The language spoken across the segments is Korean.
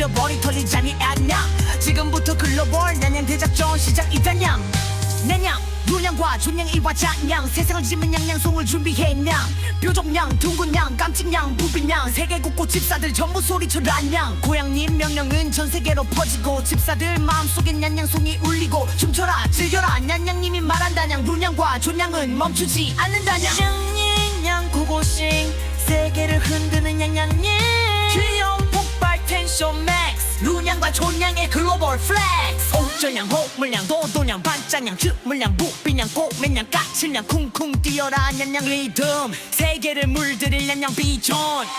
잊어버린 털리장이 아냐? 지금부터 글로벌 난양 대작전 시작이다냥. 내냥 물량과 존량 이와장양 세상을 지면 양양 송을 준비해냥 뾰족냥 둥근냥 깜찍냥 부비냥. 세계국고 집사들 전부 소리쳐라냥. 고향님 명령은 전 세계로 퍼지고 집사들 마음속엔 양양송이 울리고 춤춰라 즐겨라. 냥냥님이 말한다냥. 물량과 존량은 멈추지 않는다냥. 냥냥 고고싱. 세계를 흔드는 냥냥님 루냥과 존냥의 글로벌 플렉스 옥전냥 호물냥 도도냥 반짝냥 주물냥 부비냥 꼬맨냥 까칠냥 쿵쿵 뛰어라 냥냥 리듬. 세계를 물들일 냥냥 비전.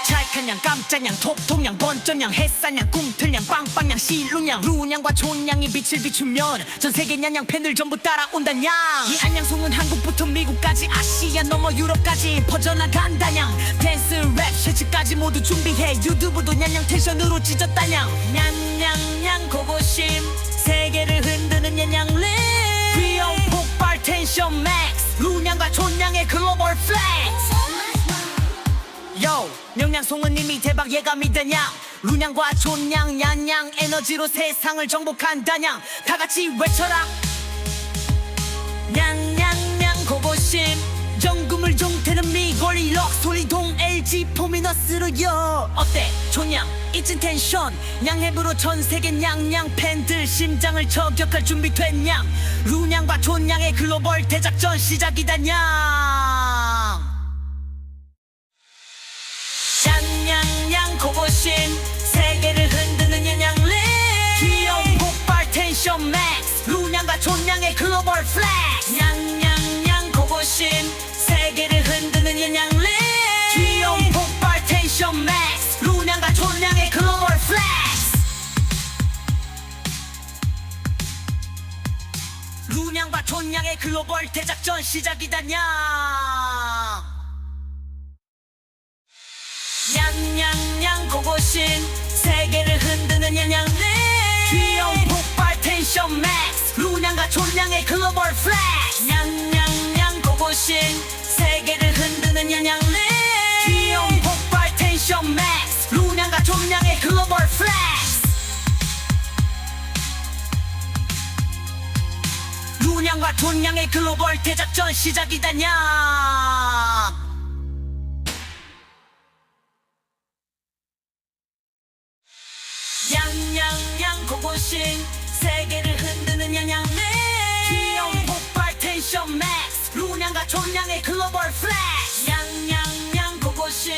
찰칵냥 깜짝냥 톡톡냥 번쩍냥 햇살냥 꿈틀냥 빵빵 냥 실루냥 루냥과 존냥이 빛을 비추면 전 세계 냥냥 팬들 전부 따라온다냥 이 안녕송은 한국부터 미국까지 아시아 넘어 유럽까지 퍼져나간다냥 댄스 랩 쉐츠까지 모두 준비해 유튜브도 냥냥 텐션으로 찢었다냥 냥냥냥 고고심. 세계를 흔드는 냥냥 립 귀여운 폭발 텐션 맥스. 루냥과 존냥의 글로벌 플렉스. 요 명량송은 이미 대박 예감이다냥 루냥과 존냥 냥냥 에너지로 세상을 정복한다냥 다같이 외쳐라. 냥냥냥 고고심. 정금을 종태는 미골리 럭소리동 LG 포미너스로요 어때? 존냥 이찐 텐션 냥햄으로 전세계 냥냥 팬들 심장을 저격할 준비 됐냥 루냥과 존냥의 글로벌 대작전 시작이다 냥 냥냥냥 루냥과 존냥의 글로벌 플렉스. 냥냥냥 고고심 세계를 흔드는 냥냥리 귀여운 폭발 텐션 맥스. 루냥과 존냥의 글로벌 플렉스. 루냥과 존냥의 글로벌 대작전 시작이다 냥 냥냥냥 고고신 세계를 흔드는 냥냥네 귀여운 폭발 텐션 맥스 루냥과 존냥의 글로벌 플렉스 냥냥냥 고고신 세계를 흔드는 냥냥네 귀여운 폭발 텐션 맥스 루냥과 존냥의 글로벌 플렉스 루냥과 존냥의 글로벌 대작전 시작이다 냥 냥냥냥 고고싱 세계를 흔드는 냥냥네 귀여운 폭발 텐션 맥스. 루냥과 존냥의 글로벌 플렉스. 냥냥냥 고고싱